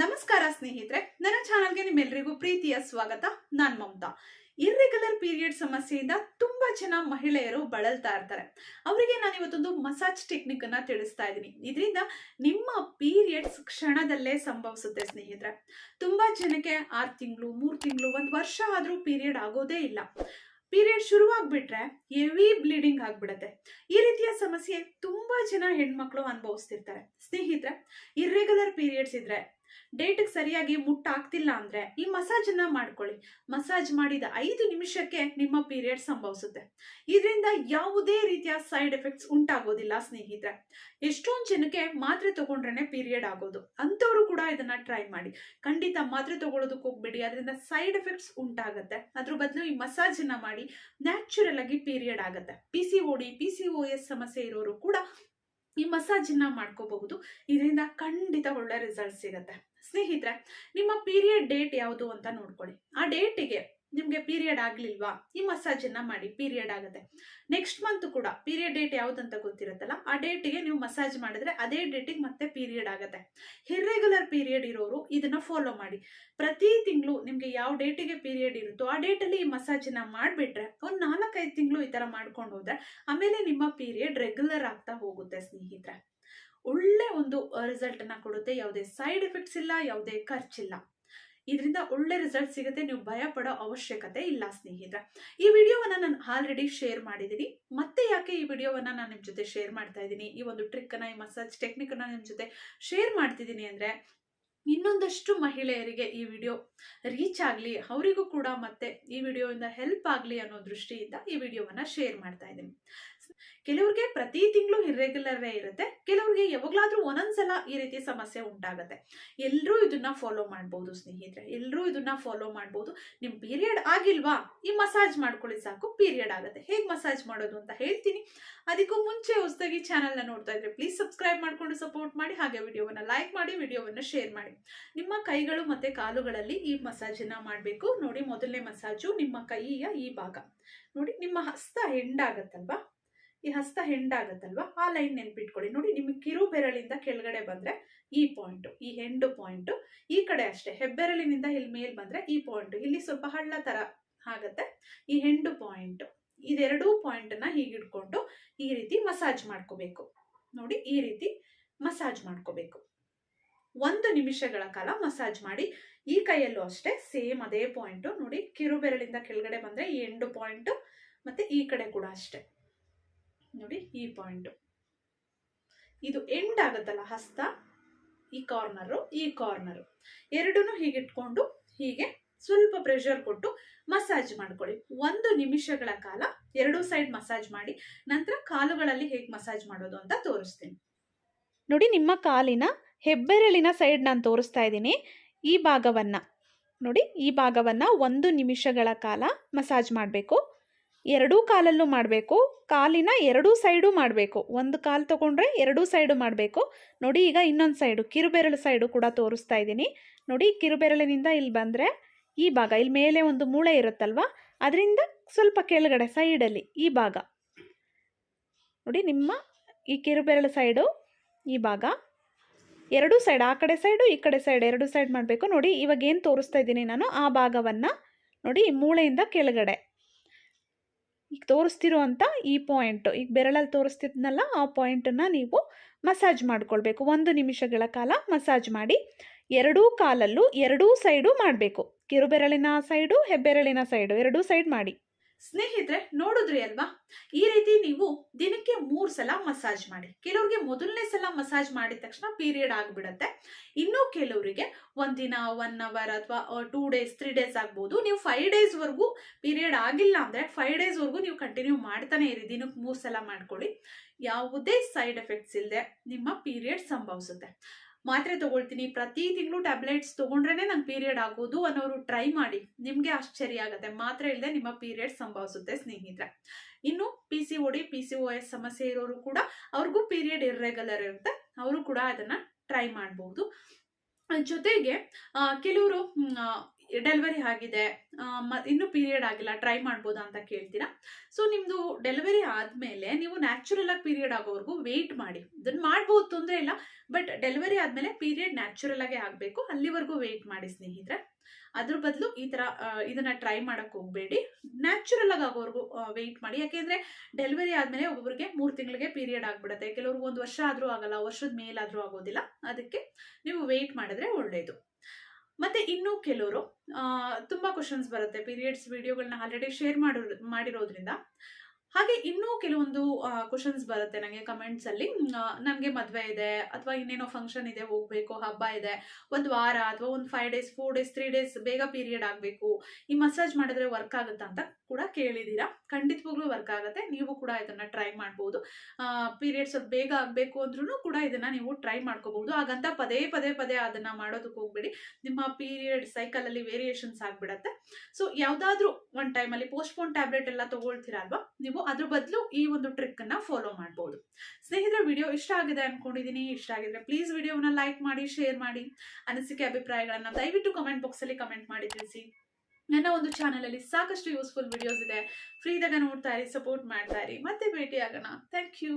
ನಮಸ್ಕಾರ ಸ್ನೇಹಿತರೆ, ನನ್ನ ಚಾನಲ್ಗೆ ನಿಮ್ಮೆಲ್ಲರಿಗೂ ಪ್ರೀತಿಯ ಸ್ವಾಗತ. ನಾನ್ ಮಮತಾ. ಇರ್ರೆಗ್ಯುಲರ್ ಪೀರಿಯಡ್ ಸಮಸ್ಯೆಯಿಂದ ತುಂಬಾ ಜನ ಮಹಿಳೆಯರು ಬಳಲ್ತಾ ಇರ್ತಾರೆ. ಅವರಿಗೆ ನಾನು ಇವತ್ತೊಂದು ಮಸಾಜ್ ಟೆಕ್ನಿಕ್ ಅನ್ನ ತಿಳಿಸ್ತಾ ಇದ್ದೀನಿ. ಇದರಿಂದ ನಿಮ್ಮ ಪೀರಿಯಡ್ಸ್ ಕ್ಷಣದಲ್ಲೇ ಸಂಭವಿಸುತ್ತೆ ಸ್ನೇಹಿತರೆ. ತುಂಬಾ ಜನಕ್ಕೆ ಆರು ತಿಂಗಳು, ಮೂರು ತಿಂಗಳು, ಒಂದು ವರ್ಷ ಆದ್ರೂ ಪೀರಿಯಡ್ ಆಗೋದೇ ಇಲ್ಲ. ಪೀರಿಯಡ್ ಶುರುವಾಗ್ಬಿಟ್ರೆ ಹೆವಿ ಬ್ಲೀಡಿಂಗ್ ಆಗ್ಬಿಡತ್ತೆ. ಈ ರೀತಿಯ ಸಮಸ್ಯೆ ತುಂಬಾ ಜನ ಹೆಣ್ಮಕ್ಳು ಅನುಭವಿಸ್ತಿರ್ತಾರೆ. ಸ್ನೇಹಿತರೆ ಇರ್ರೆಗ್ಯುಲರ್ ಪೀರಿಯಡ್ಸ್ ಇದ್ರೆ ಡೇಟ್ಗೆ ಸರಿಯಾಗಿ ಮುಟ್ಟಾಗ್ತಿಲ್ಲ ಅಂದ್ರೆ ಈ ಮಸಾಜ್ ಅನ್ನ ಮಾಡ್ಕೊಳ್ಳಿ. ಮಸಾಜ್ ಮಾಡಿದ ಐದು ನಿಮಿಷಕ್ಕೆ ನಿಮ್ಮ ಪೀರಿಯಡ್ ಸಂಭವಿಸುತ್ತೆ. ಇದರಿಂದ ಯಾವುದೇ ರೀತಿಯ ಸೈಡ್ ಎಫೆಕ್ಟ್ಸ್ ಉಂಟಾಗೋದಿಲ್ಲ ಸ್ನೇಹಿತರೆ. ಎಷ್ಟೊಂದು ಜನಕ್ಕೆ ಮಾತ್ರೆ ತಗೊಂಡ್ರೆ ಪೀರಿಯಡ್ ಆಗೋದು. ಅಂಥವ್ರು ಕೂಡ ಇದನ್ನ ಟ್ರೈ ಮಾಡಿ. ಖಂಡಿತ ಮಾತ್ರೆ ತಗೊಳ್ಳೋದಕ್ಕೆ ಹೋಗ್ಬೇಡಿ. ಅದರಿಂದ ಸೈಡ್ ಎಫೆಕ್ಟ್ಸ್ ಉಂಟಾಗುತ್ತೆ. ಅದ್ರ ಬದಲು ಈ ಮಸಾಜ್ ಅನ್ನ ಮಾಡಿ ನ್ಯಾಚುರಲ್ ಆಗಿ ಪೀರಿಯಡ್ ಆಗುತ್ತೆ. P C O D P C O S ಸಮಸ್ಯೆ ಇರೋರು ಕೂಡ ಈ ಮಸಾಜನ್ನ ಮಾಡ್ಕೋಬಹುದು. ಇದರಿಂದ ಖಂಡಿತ ಒಳ್ಳೆ ರಿಸಲ್ಟ್ ಸಿಗುತ್ತೆ. ಸ್ನೇಹಿತರೆ, ನಿಮ್ಮ ಪೀರಿಯಡ್ ಡೇಟ್ ಯಾವುದು ಅಂತ ನೋಡ್ಕೊಳ್ಳಿ. ಆ ಡೇಟಿಗೆ ನಿಮಗೆ ಪೀರಿಯಡ್ ಆಗಲಿಲ್ವಾ? ಈ ಮಸಾಜ್ ಅನ್ನ ಮಾಡಿ ಪೀರಿಯಡ್ ಆಗುತ್ತೆ. ನೆಕ್ಸ್ಟ್ ಮಂತ್ ಕೂಡ ಪೀರಿಯಡ್ ಡೇಟ್ ಯಾವ್ದಂತ ಗೊತ್ತಿರುತ್ತಲ್ಲ? ಆ ಡೇಟಿಗೆ ನೀವು ಮಸಾಜ್ ಮಾಡಿದ್ರೆ ಅದೇ ಡೇಟಿಗೆ ಮತ್ತೆ ಪೀರಿಯಡ್ ಆಗುತ್ತೆ. ಇರ್ರೆಗ್ಯುಲರ್ ಪೀರಿಯಡ್ ಇರೋರು ಇದನ್ನ ಫಾಲೋ ಮಾಡಿ. ಪ್ರತಿ ತಿಂಗಳು ನಿಮಗೆ ಯಾವ ಡೇಟಿಗೆ ಪೀರಿಯಡ್ ಇರುತ್ತೋ ಆ ಡೇಟಲ್ಲಿ ಈ ಮಸಾಜ್ ಮಾಡಿಬಿಟ್ರೆ ಒಂದ್ ನಾಲ್ಕೈದು ತಿಂಗಳು ಈ ತರ ಮಾಡ್ಕೊಂಡು ಹೋದ್ರೆ ಆಮೇಲೆ ನಿಮ್ಮ ಪೀರಿಯಡ್ ರೆಗ್ಯುಲರ್ ಆಗ್ತಾ ಹೋಗುತ್ತೆ ಸ್ನೇಹಿತರೆ. ಒಳ್ಳೆ ಒಂದು ರಿಸಲ್ಟ್ ಅನ್ನ ಕೊಡುತ್ತೆ. ಯಾವುದೇ ಸೈಡ್ ಎಫೆಕ್ಟ್ಸ್ ಇಲ್ಲ, ಯಾವುದೇ ಖರ್ಚಿಲ್ಲ. ಇದರಿಂದ ಒಳ್ಳೆ ರಿಸಲ್ಟ್ ಸಿಗುತ್ತೆ. ನೀವು ಭಯ ಅವಶ್ಯಕತೆ ಇಲ್ಲ ಸ್ನೇಹಿತರೆ. ಈ ವಿಡಿಯೋವನ್ನ ನಾನು ಆಲ್ರೆಡಿ ಶೇರ್ ಮಾಡಿದ್ದೀನಿ. ಮತ್ತೆ ಯಾಕೆ ಈ ವಿಡಿಯೋವನ್ನ ನಾನು ನಿಮ್ಮ ಜೊತೆ ಶೇರ್ ಮಾಡ್ತಾ ಇದ್ದೀನಿ? ಈ ಒಂದು ಟ್ರಿಕ್ ಅನ್ನ, ಈ ಮಸಾಜ್ ಟೆಕ್ನಿಕ್ ಅನ್ನ ನಿಮ್ಮ ಜೊತೆ ಶೇರ್ ಮಾಡ್ತಿದ್ದೀನಿ ಅಂದ್ರೆ, ಇನ್ನೊಂದಷ್ಟು ಮಹಿಳೆಯರಿಗೆ ಈ ವಿಡಿಯೋ ರೀಚ್ ಆಗಲಿ, ಅವರಿಗೂ ಕೂಡ ಮತ್ತೆ ಈ ವಿಡಿಯೋಯಿಂದ ಹೆಲ್ಪ್ ಆಗಲಿ ಅನ್ನೋ ದೃಷ್ಟಿಯಿಂದ ಈ ವಿಡಿಯೋವನ್ನ ಶೇರ್ ಮಾಡ್ತಾ ಇದ್ದೀನಿ. ಕೆಲವ್ರಿಗೆ ಪ್ರತಿ ತಿಂಗಳು ಇರ್ರೆಗ್ಯುಲರ್ ಇರುತ್ತೆ, ಕೆಲವ್ರಿಗೆ ಯಾವಾಗ್ಲಾದ್ರೂ ಒಂದೊಂದ್ಸಲ ಈ ರೀತಿ ಸಮಸ್ಯೆ ಉಂಟಾಗುತ್ತೆ. ಎಲ್ಲರೂ ಇದನ್ನ ಫಾಲೋ ಮಾಡ್ಬೋದು ಸ್ನೇಹಿತರೆ ಎಲ್ಲರೂ ಇದನ್ನ ಫಾಲೋ ಮಾಡ್ಬೋದು. ನಿಮ್ ಪೀರಿಯಡ್ ಆಗಿಲ್ವಾ, ಈ ಮಸಾಜ್ ಮಾಡ್ಕೊಳ್ಳಿ ಸಾಕು ಪೀರಿಯಡ್ ಆಗುತ್ತೆ. ಹೇಗೆ ಮಸಾಜ್ ಮಾಡೋದು ಅಂತ ಹೇಳ್ತೀನಿ. ಅದಕ್ಕೂ ಮುಂಚೆ ಹೊಸದಾಗಿ ಚಾನಲ್ನ ನೋಡ್ತಾ ಇದ್ರೆ ಪ್ಲೀಸ್ ಸಬ್ಸ್ಕ್ರೈಬ್ ಮಾಡ್ಕೊಂಡು ಸಪೋರ್ಟ್ ಮಾಡಿ, ಹಾಗೆ ವಿಡಿಯೋವನ್ನ ಲೈಕ್ ಮಾಡಿ ವಿಡಿಯೋವನ್ನ ಶೇರ್ ಮಾಡಿ. ನಿಮ್ಮ ಕೈಗಳು ಮತ್ತೆ ಕಾಲುಗಳಲ್ಲಿ ಈ ಮಸಾಜನ್ನು ಮಾಡಬೇಕು. ನೋಡಿ, ಮೊದಲನೇ ಮಸಾಜು ನಿಮ್ಮ ಕೈಯ ಈ ಭಾಗ. ನೋಡಿ, ನಿಮ್ಮ ಹಸ್ತ ಹೆಂಡಾಗತ್ತಲ್ವಾ ಈ ಹಸ್ತ ಹೆಂಡಾಗತ್ತಲ್ವಾ? ಆ ಲೈನ್ ನೆನ್ಪಿಟ್ಕೊಳ್ಳಿ. ನೋಡಿ, ನಿಮಗೆ ಕಿರು ಬೆರಳಿಂದ ಕೆಳಗಡೆ ಬಂದ್ರೆ ಈ ಪಾಯಿಂಟ್ ಈ ಹೆಂಡು ಪಾಯಿಂಟ್ ಈ ಕಡೆ ಅಷ್ಟೇ. ಹೆಬ್ಬೆರಳಿನಿಂದ ಇಲ್ಲಿ ಮೇಲ್ ಬಂದ್ರೆ ಈ ಪಾಯಿಂಟ್ ಇಲ್ಲಿ ಸ್ವಲ್ಪ ಹಳ್ಳ ತರ ಆಗತ್ತೆ. ಈ ಹೆಂಡು ಪಾಯಿಂಟ್ ಇದೆರಡೂ ಪಾಯಿಂಟ್ನ ಹೀಗಿಡ್ಕೊಂಡು ಈ ರೀತಿ ಮಸಾಜ್ ಮಾಡ್ಕೋಬೇಕು. ನೋಡಿ, ಈ ರೀತಿ ಮಸಾಜ್ ಮಾಡ್ಕೋಬೇಕು. ಒಂದು ನಿಮಿಷಗಳ ಕಾಲ ಮಸಾಜ್ ಮಾಡಿ, ಈ ಕೈಯಲ್ಲೂ ಅಷ್ಟೇ ಸೇಮ್ ಅದೇ ಪಾಯಿಂಟ್ ನೋಡಿ, ಕಿರು ಬೆರಳಿಂದ ಕೆಳಗಡೆ ಬಂದ್ರೆ ಈ ಎಂಡು ಪಾಯಿಂಟ್ ಮತ್ತೆ ಈ ಕಡೆ ಕೂಡ ಅಷ್ಟೇ. ನೋಡಿ ಈ ಪಾಯಿಂಟ್ ಇದು ಎಂಡ್ ಆಗುತ್ತಲ್ಲ ಹಸ್ತ? ಈ ಕಾರ್ನರು ಈ ಕಾರ್ನರು ಎರಡೂ ಹೀಗಿಟ್ಕೊಂಡು ಹೀಗೆ ಸ್ವಲ್ಪ ಪ್ರೆಷರ್ ಕೊಟ್ಟು ಮಸಾಜ್ ಮಾಡ್ಕೊಳ್ಳಿ. ಒಂದು ನಿಮಿಷಗಳ ಕಾಲ ಎರಡೂ ಸೈಡ್ ಮಸಾಜ್ ಮಾಡಿ, ನಂತರ ಕಾಲುಗಳಲ್ಲಿ ಹೇಗೆ ಮಸಾಜ್ ಮಾಡೋದು ಅಂತ ತೋರಿಸ್ತೀನಿ. ನೋಡಿ ನಿಮ್ಮ ಕಾಲಿನ ಹೆಬ್ಬೆರಳಿನ ಸೈಡ್ ನಾನು ತೋರಿಸ್ತಾ ಇದ್ದೀನಿ. ಈ ಭಾಗವನ್ನು. ನೋಡಿ, ಈ ಭಾಗವನ್ನು ಒಂದು ನಿಮಿಷಗಳ ಕಾಲ ಮಸಾಜ್ ಮಾಡಬೇಕು. ಎರಡೂ ಕಾಲಲ್ಲೂ ಮಾಡಬೇಕು, ಕಾಲಿನ ಎರಡೂ ಸೈಡು ಮಾಡಬೇಕು. ಒಂದು ಕಾಲು ತೊಗೊಂಡ್ರೆ ಎರಡೂ ಸೈಡು ಮಾಡಬೇಕು. ನೋಡಿ, ಈಗ ಇನ್ನೊಂದು ಸೈಡು, ಕಿರುಬೆರಳು ಸೈಡು ಕೂಡ ತೋರಿಸ್ತಾ ಇದ್ದೀನಿ. ನೋಡಿ, ಕಿರುಬೆರಳಿನಿಂದ ಇಲ್ಲಿ ಬಂದರೆ ಈ ಭಾಗ, ಇಲ್ಲಿ ಮೇಲೆ ಒಂದು ಮೂಳೆ ಇರುತ್ತಲ್ವ? ಅದರಿಂದ ಸ್ವಲ್ಪ ಕೆಳಗಡೆ, ಸೈಡಲ್ಲಿ ಈ ಭಾಗ. ನೋಡಿ, ನಿಮ್ಮ ಈ ಕಿರುಬೆರಳು ಸೈಡು, ಈ ಭಾಗ. ಎರಡೂ ಸೈಡ್, ಆ ಕಡೆ ಸೈಡು, ಈ ಕಡೆ ಸೈಡ್, ಎರಡು ಸೈಡ್ ಮಾಡಬೇಕು. ನೋಡಿ, ಇವಾಗ ಏನು ತೋರಿಸ್ತಾ ಇದ್ದೀನಿ ನಾನು? ಆ ಭಾಗವನ್ನು ನೋಡಿ, ಮೂಳೆಯಿಂದ ಕೆಳಗಡೆ. ಈಗ ತೋರಿಸ್ತಿರೋ ಅಂತ ಈ ಪಾಯಿಂಟು ಈಗ ಬೆರಳಲ್ಲಿ ತೋರಿಸ್ತಿದ್ನಲ್ಲ, ಆ ಪಾಯಿಂಟನ್ನು ನೀವು ಮಸಾಜ್ ಮಾಡ್ಕೊಳ್ಬೇಕು. ಒಂದು ನಿಮಿಷಗಳ ಕಾಲ ಮಸಾಜ್ ಮಾಡಿ, ಎರಡೂ ಕಾಲಲ್ಲೂ ಎರಡೂ ಸೈಡು ಮಾಡಬೇಕು. ಕಿರುಬೆರಳಿನ ಸೈಡು ಹೆಬ್ಬೆರಳಿನ ಸೈಡು ಎರಡೂ ಸೈಡ್ ಮಾಡಿ. ಸ್ನೇಹಿತರೆ, ನೋಡಿದ್ರಿ ಅಲ್ವಾ? ಈ ರೀತಿ ನೀವು ದಿನಕ್ಕೆ ಮೂರು ಸಲ ಮಸಾಜ್ ಮಾಡಿ. ಕೆಲವ್ರಿಗೆ ಮೊದಲನೇ ಸಲ ಮಸಾಜ್ ಮಾಡಿದ ತಕ್ಷಣ ಪೀರಿಯಡ್ ಆಗ್ಬಿಡತ್ತೆ. ಇನ್ನು ಕೆಲವರಿಗೆ ಒಂದಿನ ಒನ್ ಅವರ್ ಅಥವಾ ಟೂ ಡೇಸ್ ತ್ರೀ ಡೇಸ್ ಆಗ್ಬೋದು. ನೀವು ಫೈವ್ ಡೇಸ್ ವರೆಗೂ ಪೀರಿಯಡ್ ಆಗಿಲ್ಲ ಅಂದ್ರೆ ಫೈವ್ ಡೇಸ್ ವರೆಗೂ ನೀವು ಕಂಟಿನ್ಯೂ ಮಾಡ್ತಾನೆ ಇರಿ. ದಿನಕ್ಕೆ ಮೂರು ಸಲ ಮಾಡ್ಕೊಳ್ಳಿ. ಯಾವುದೇ ಸೈಡ್ ಎಫೆಕ್ಟ್ಸ್ ಇಲ್ಲದೆ ನಿಮ್ಮ ಪೀರಿಯಡ್ ಸಂಭವಿಸುತ್ತೆ. ಮಾತ್ರೆ ತಗೊಳ್ತೀನಿ. ಪ್ರತಿ ತಿಂಗಳು ಟ್ಯಾಬ್ಲೆಟ್ಸ್ ತಗೊಂಡ್ರೇ ನಂಗೆ ಪೀರಿಯಡ್ ಆಗೋದು ಅನ್ನೋರು ಟ್ರೈ ಮಾಡಿ. ನಿಮಗೆ ಆಶ್ಚರ್ಯ ಆಗುತ್ತೆ. ಮಾತ್ರೆ ಇಲ್ಲದೆ ನಿಮ್ಮ ಪೀರಿಯಡ್ ಸಂಭವಿಸುತ್ತೆ ಸ್ನೇಹಿತರೆ. ಇನ್ನು P C O D P C O S ಸಮಸ್ಯೆ ಇರೋರು ಕೂಡ ಅವ್ರಿಗೂ ಪೀರಿಯಡ್ ಇರ್ರೆಗ್ಯುಲರ್ ಇರುತ್ತೆ. ಅವರು ಕೂಡ ಅದನ್ನ ಟ್ರೈ ಮಾಡಬಹುದು ಜೊತೆಗೆ ಕೆಲವರು ಡೆಲಿವರಿ ಆಗಿದೆ. ಇನ್ನೂ ಪೀರಿಯಡ್ ಆಗಿಲ್ಲ. ಟ್ರೈ ಮಾಡ್ಬೋದಾ ಅಂತ ಕೇಳ್ತೀರಾ? ಸೊ ನಿಮ್ಮದು ಡೆಲಿವರಿ ಆದಮೇಲೆ ನೀವು ನ್ಯಾಚುರಲ್ ಆಗಿ ಪೀರಿಯಡ್ ಆಗೋವರೆಗೂ ವೆಯ್ಟ್ ಮಾಡಿ. ಇದನ್ನು ಮಾಡ್ಬೋದು ತೊಂದರೆ ಇಲ್ಲ ಬಟ್ ಡೆಲಿವರಿ ಆದಮೇಲೆ ಪೀರಿಯಡ್ ನ್ಯಾಚುರಲ್ ಆಗೇ ಆಗಬೇಕು. ಅಲ್ಲಿವರೆಗೂ ವೆಯ್ಟ್ ಮಾಡಿ ಸ್ನೇಹಿತರೆ. ಅದ್ರ ಬದಲು ಈ ಆ, ಇದನ್ನ ಟ್ರೈ ಮಾಡಕ್ ಹೋಗಬೇಡಿ. ನ್ಯಾಚುರಲ್ ಆಗಿ ಆಗೋವರೆಗೂ ವೆಯ್ಟ್ ಮಾಡಿ. ಯಾಕೆಂದರೆ ಡೆಲಿವರಿ ಆದಮೇಲೆ ಒಬ್ಬೊಬ್ಬರಿಗೆ ಮೂರು ತಿಂಗಳಿಗೆ ಪೀರಿಯಡ್ ಆಗಿಬಿಡುತ್ತೆ. ಕೆಲವ್ರಿಗೆ ಒಂದು ವರ್ಷ ಆದರೂ ಆಗಲ್ಲ ವರ್ಷದ ಮೇಲಾದರೂ ಆಗೋದಿಲ್ಲ. ಅದಕ್ಕೆ ನೀವು ವೆಯ್ಟ್ ಮಾಡಿದ್ರೆ ಒಳ್ಳೆಯದು ಮತ್ತೆ ಇನ್ನೂ ಕೆಲವರು ತುಂಬ ಕ್ವಶನ್ಸ್ ಬರುತ್ತೆ ಪೀರಿಯಡ್ಸ್ ವಿಡಿಯೋಗಳನ್ನ ಆಲ್ರೆಡಿ ಶೇರ್ ಮಾಡಿರೋ ಮಾಡಿರೋದ್ರಿಂದ. ಹಾಗೆ ಇನ್ನೂ ಕೆಲವೊಂದು ಕ್ವಶನ್ಸ್ ಬರುತ್ತೆ ನನಗೆ ಕಮೆಂಟ್ಸಲ್ಲಿ ನನಗೆ ಮದುವೆ ಇದೆ, ಅಥವಾ ಇನ್ನೇನೋ ಫಂಕ್ಷನ್ ಇದೆ, ಹೋಗಬೇಕು, ಹಬ್ಬ ಇದೆ, ಒಂದು ವಾರ ಅಥವಾ ಒಂದು five days four days three days ಬೇಗ ಪೀರಿಯಡ್ ಆಗಬೇಕು. ಈ ಮಸಾಜ್ ಮಾಡಿದ್ರೆ ವರ್ಕ್ ಆಗುತ್ತಾ ಅಂತ ಕೂಡ ಕೇಳಿದ್ದೀರಾ ಖಂಡಿತವಾಗ್ಲೂ ವರ್ಕ್ ಆಗುತ್ತೆ. ನೀವು ಕೂಡ ಇದನ್ನ ಟ್ರೈ ಮಾಡ್ಬೋದು. ಪೀರಿಯಡ್ಸ್ ಸ್ವಲ್ಪ ಬೇಗ ಆಗಬೇಕು ಅಂದ್ರೂ ಕೂಡ ಇದನ್ನ ನೀವು ಟ್ರೈ ಮಾಡ್ಕೋಬಹುದು. ಹಾಗಂತ ಪದೇ ಪದೇ ಪದೇ ಅದನ್ನ ಮಾಡೋದಕ್ಕೆ ಹೋಗ್ಬೇಡಿ. ನಿಮ್ಮ ಪೀರಿಯಡ್ ಸೈಕಲಲ್ಲಿ ವೇರಿಯೇಷನ್ಸ್ ಆಗಿಬಿಡತ್ತೆ. ಸೊ ಯಾವುದಾದ್ರೂ ಒನ್ ಟೈಮಲ್ಲಿ ಪೋಸ್ಟ್ಪೋನ್ ಟ್ಯಾಬ್ಲೆಟ್ ಎಲ್ಲ ತಗೊಳ್ತೀರಾ ಅಲ್ವಾ? ನೀವು ಅದ್ರ ಬದಲು ಈ ಒಂದು ಟ್ರಿಕ್ ಅನ್ನ ಫಾಲೋ ಮಾಡ್ಬೋದು. ಸ್ನೇಹಿತರ ವಿಡಿಯೋ ಇಷ್ಟ ಆಗಿದೆ ಅನ್ಕೊಂಡಿದೀನಿ. ಇಷ್ಟ ಆಗಿದ್ರೆ ಪ್ಲೀಸ್ ವಿಡಿಯೋನ ಲೈಕ್ ಮಾಡಿ ಶೇರ್ ಮಾಡಿ, ಅನಿಸಿಕೆ, ಅಭಿಪ್ರಾಯಗಳನ್ನು ದಯವಿಟ್ಟು ಕಮೆಂಟ್ ಬಾಕ್ಸಲ್ಲಿ ಕಮೆಂಟ್ ಮಾಡಿ ತಿಳಿಸಿ. ನನ್ನ ಒಂದು ಚಾನಲಲ್ಲಿ ಸಾಕಷ್ಟು ಯೂಸ್ಫುಲ್ ವಿಡಿಯೋಸ್ ಇದೆ. ಫ್ರೀದಾಗ ನೋಡ್ತಾ ಇರಿ ಸಪೋರ್ಟ್ ಮಾಡ್ತಾ ಇರಿ. ಮತ್ತೆ ಭೇಟಿ ಆಗೋಣ ಥ್ಯಾಂಕ್ ಯು